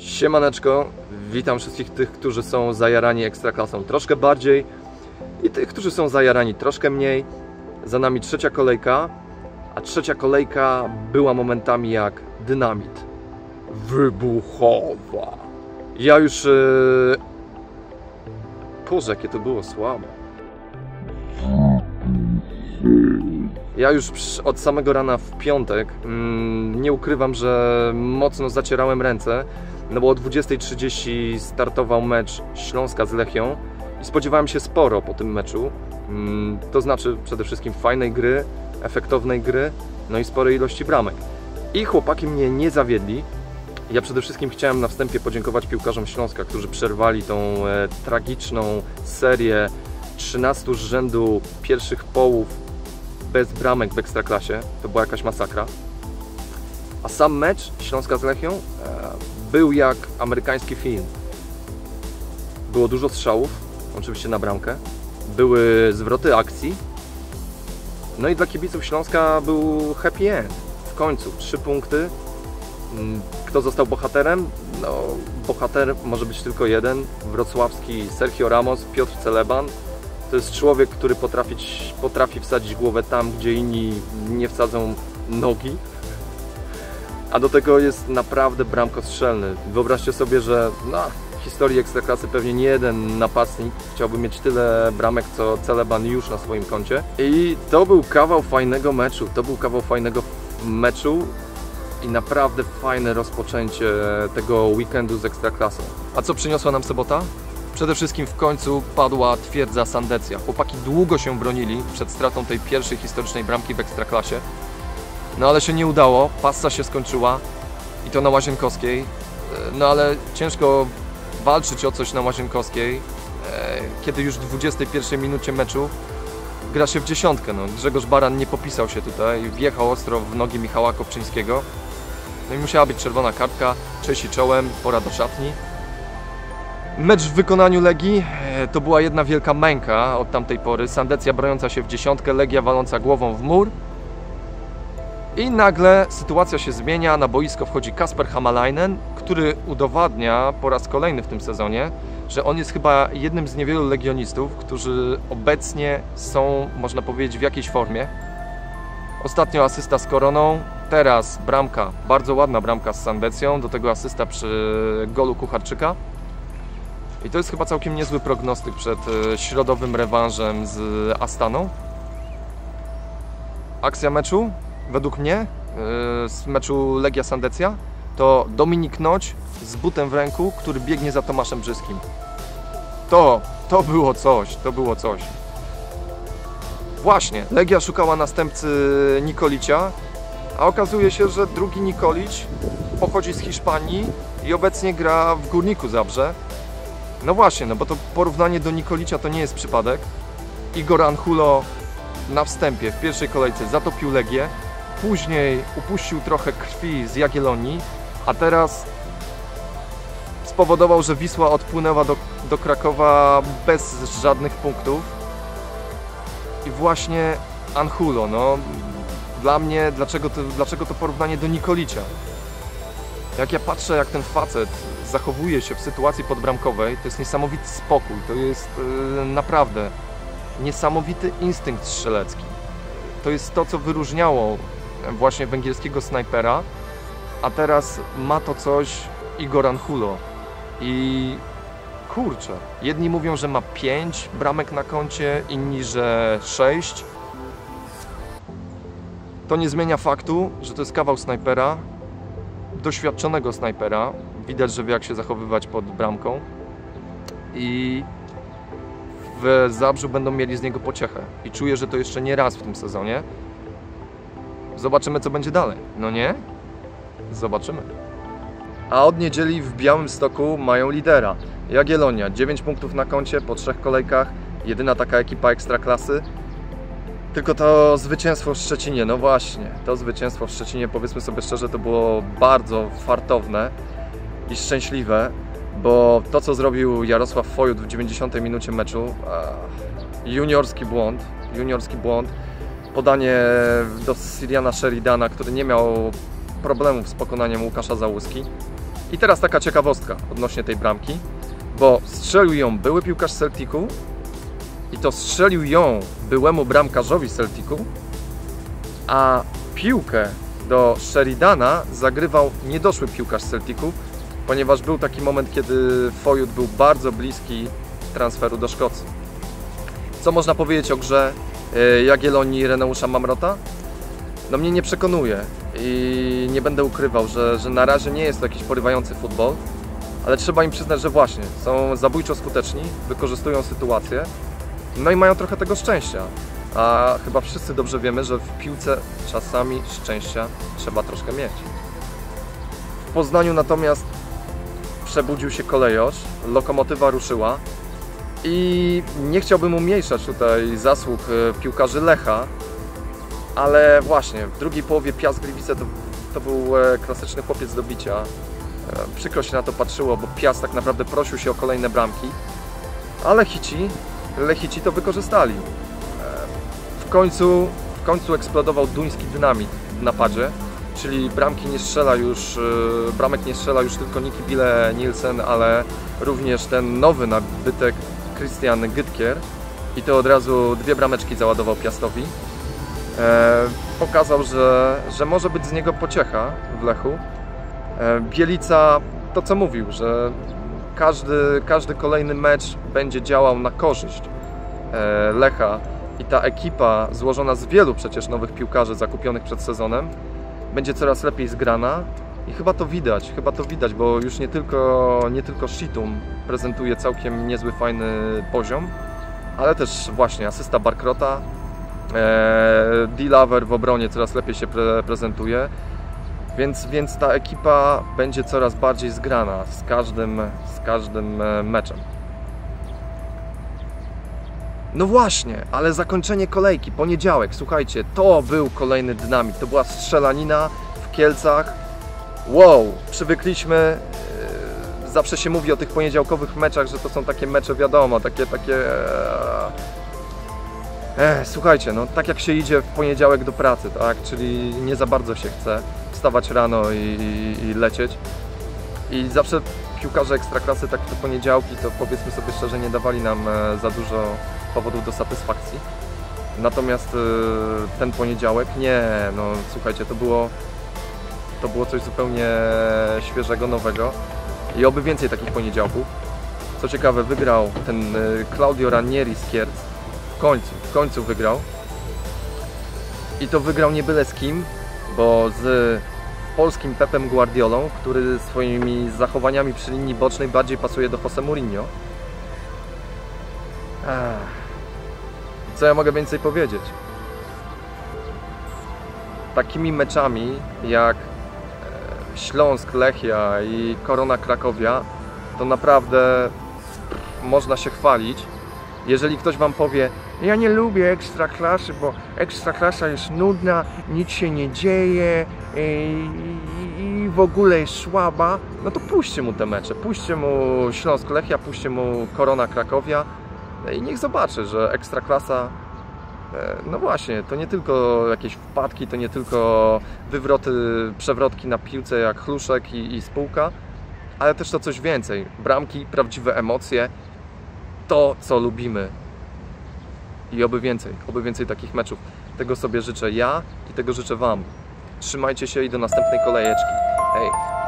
Siemaneczko, witam wszystkich tych, którzy są zajarani ekstraklasą troszkę bardziej i tych, którzy są zajarani troszkę mniej. Za nami trzecia kolejka, a trzecia kolejka była momentami jak dynamit. Wybuchowa. Ja już... Yy... Boże, jakie to było słabe. Ja już od samego rana w piątek mm, nie ukrywam, że mocno zacierałem ręce, no bo o 20.30 startował mecz Śląska z Lechią i spodziewałem się sporo po tym meczu. Mm, to znaczy przede wszystkim fajnej gry, efektownej gry, no i sporej ilości bramek. I chłopaki mnie nie zawiedli. Ja przede wszystkim chciałem na wstępie podziękować piłkarzom Śląska, którzy przerwali tą e, tragiczną serię 13 z rzędu pierwszych połów bez bramek w Ekstraklasie. To była jakaś masakra. A sam mecz Śląska z Lechią e, był jak amerykański film. Było dużo strzałów, oczywiście na bramkę. Były zwroty akcji. No i dla kibiców Śląska był happy end. W końcu trzy punkty. Mm, Kto został bohaterem? No, bohater może być tylko jeden. Wrocławski Sergio Ramos, Piotr Celeban. To jest człowiek, który potrafi, potrafi wsadzić głowę tam, gdzie inni nie wsadzą nogi. A do tego jest naprawdę bramkostrzelny. Wyobraźcie sobie, że no, w historii Ekstraklasy pewnie nie jeden napastnik chciałby mieć tyle bramek, co Celeban już na swoim koncie. I to był kawał fajnego meczu. To był kawał fajnego meczu i naprawdę fajne rozpoczęcie tego weekendu z Ekstraklasą. A co przyniosła nam sobota? Przede wszystkim w końcu padła twierdza Sandecja. Chłopaki długo się bronili przed stratą tej pierwszej historycznej bramki w Ekstraklasie. No ale się nie udało, passa się skończyła i to na Łazienkowskiej. E, No ale ciężko walczyć o coś na Łazienkowskiej, e, kiedy już w 21 minucie meczu gra się w dziesiątkę. No, Grzegorz Baran nie popisał się tutaj, wjechał ostro w nogi Michała Kopczyńskiego. No i musiała być czerwona kartka, Czesi czołem, pora do szatni. Mecz w wykonaniu Legii e, to była jedna wielka męka od tamtej pory. Sandecja broniąca się w dziesiątkę, Legia waląca głową w mur. I nagle sytuacja się zmienia, na boisko wchodzi Kasper Hamalainen, który udowadnia po raz kolejny w tym sezonie, że on jest chyba jednym z niewielu legionistów, którzy obecnie są, można powiedzieć, w jakiejś formie. Ostatnio asysta z Koroną, teraz bramka, bardzo ładna bramka z Sandecją, do tego asysta przy golu Kucharczyka. I to jest chyba całkiem niezły prognostyk przed e, środowym rewanżem z Astaną. Akcja meczu, według mnie, e, z meczu Legia Sandecja, to Dominik Noć z butem w ręku, który biegnie za Tomaszem Brzyskim. To, to było coś, to było coś. Właśnie, Legia szukała następcy Nikolicia, a okazuje się, że drugi Nikolić pochodzi z Hiszpanii i obecnie gra w Górniku Zabrze. No właśnie, no bo to porównanie do Nikolicia to nie jest przypadek. Igor Anhulo na wstępie w pierwszej kolejce zatopił Legię, później upuścił trochę krwi z Jagiellonii, a teraz spowodował, że Wisła odpłynęła do, do Krakowa bez żadnych punktów. I właśnie Anhulo, no dla mnie, dlaczego to, dlaczego to porównanie do Nikolicia? Jak ja patrzę, jak ten facet zachowuje się w sytuacji podbramkowej, to jest niesamowity spokój, to jest yy, naprawdę niesamowity instynkt strzelecki. To jest to, co wyróżniało właśnie węgierskiego snajpera, a teraz ma to coś Igor Anhulo. I kurczę, jedni mówią, że ma 5 bramek na koncie, inni, że 6. To nie zmienia faktu, że to jest kawał snajpera, doświadczonego snajpera. Widać, że wie jak się zachowywać pod bramką. I w Zabrzu będą mieli z niego pociechę. I czuję, że to jeszcze nie raz w tym sezonie. Zobaczymy, co będzie dalej. No nie? Zobaczymy. A od niedzieli w Białymstoku mają lidera. Jagiellonia, 9 punktów na koncie po trzech kolejkach. Jedyna taka ekipa ekstraklasy. Tylko to zwycięstwo w Szczecinie, no właśnie, to zwycięstwo w Szczecinie, powiedzmy sobie szczerze, to było bardzo fartowne i szczęśliwe, bo to, co zrobił Jarosław Fojut w 90 minucie meczu, juniorski błąd, juniorski błąd, podanie do Siriana Sheridana, który nie miał problemów z pokonaniem Łukasza Załuski. I teraz taka ciekawostka odnośnie tej bramki, bo strzelił ją były piłkarz Celticu i to strzelił ją byłemu bramkarzowi Celticu, a piłkę do Sheridana zagrywał niedoszły piłkarz Celticu, ponieważ był taki moment, kiedy Foyut był bardzo bliski transferu do Szkocji. Co można powiedzieć o grze Jagiellonii i Reneusza Mamrota? No mnie nie przekonuje i nie będę ukrywał, że, że na razie nie jest to jakiś porywający futbol, ale trzeba im przyznać, że właśnie są zabójczo skuteczni, wykorzystują sytuację, no i mają trochę tego szczęścia. A chyba wszyscy dobrze wiemy, że w piłce czasami szczęścia trzeba troszkę mieć. W Poznaniu natomiast przebudził się kolejosz, lokomotywa ruszyła i nie chciałbym umniejszać tutaj zasług e, piłkarzy Lecha, ale właśnie w drugiej połowie Piast Gliwice to, to był e, klasyczny chłopiec do bicia. E, Przykro się na to patrzyło, bo Piast tak naprawdę prosił się o kolejne bramki, ale Hici, Lechici to wykorzystali. W końcu, w końcu eksplodował duński dynamit w napadzie, czyli bramki nie strzela już, bramek nie strzela już tylko Niki Bille Nielsen, ale również ten nowy nabytek Christian Gytkier i to od razu dwie brameczki załadował Piastowi. E, pokazał, że, że może być z niego pociecha w Lechu. E, Bielica to co mówił, że każdy, każdy kolejny mecz będzie działał na korzyść e, Lecha i ta ekipa złożona z wielu przecież nowych piłkarzy zakupionych przed sezonem będzie coraz lepiej zgrana i chyba to widać, chyba to widać, bo już nie tylko, nie tylko Shitum prezentuje całkiem niezły, fajny poziom, ale też właśnie asysta Barkrota, e, D-Lover w obronie coraz lepiej się pre prezentuje, więc, więc ta ekipa będzie coraz bardziej zgrana z każdym, z każdym e, meczem. No właśnie, ale zakończenie kolejki, poniedziałek, słuchajcie, to był kolejny dynamit, to była strzelanina w Kielcach. Wow, przywykliśmy, yy, zawsze się mówi o tych poniedziałkowych meczach, że to są takie mecze, wiadomo, takie, takie... E, słuchajcie, no tak jak się idzie w poniedziałek do pracy, tak, czyli nie za bardzo się chce wstawać rano i, i, i lecieć. I zawsze piłkarze ekstraklasy tak te poniedziałki to powiedzmy sobie szczerze nie dawali nam e, za dużo powodów do satysfakcji. Natomiast e, ten poniedziałek nie, no słuchajcie, to było to było coś zupełnie świeżego, nowego i oby więcej takich poniedziałków. Co ciekawe, wygrał ten e, Claudio Ranieri z Kierc. W końcu, w końcu wygrał. I to wygrał nie byle z kim, bo z polskim Pepem Guardiolą, który swoimi zachowaniami przy linii bocznej bardziej pasuje do Jose Mourinho. Co ja mogę więcej powiedzieć? Takimi meczami jak Śląsk, Lechia i Korona Krakowia to naprawdę można się chwalić. Jeżeli ktoś Wam powie, ja nie lubię ekstraklasy, bo ekstraklasa jest nudna, nic się nie dzieje i, w ogóle jest słaba, no to puśćcie mu te mecze, puśćcie mu Śląsk Lechia, puśćcie mu Korona Krakowia i niech zobaczy, że ekstraklasa no właśnie, to nie tylko jakieś wpadki, to nie tylko wywroty, przewrotki na piłce jak chluszek i, i spółka, ale też to coś więcej. Bramki, prawdziwe emocje, to co lubimy. I oby więcej, oby więcej takich meczów. Tego sobie życzę ja i tego życzę Wam. Trzymajcie się i do następnej kolejeczki. Hej!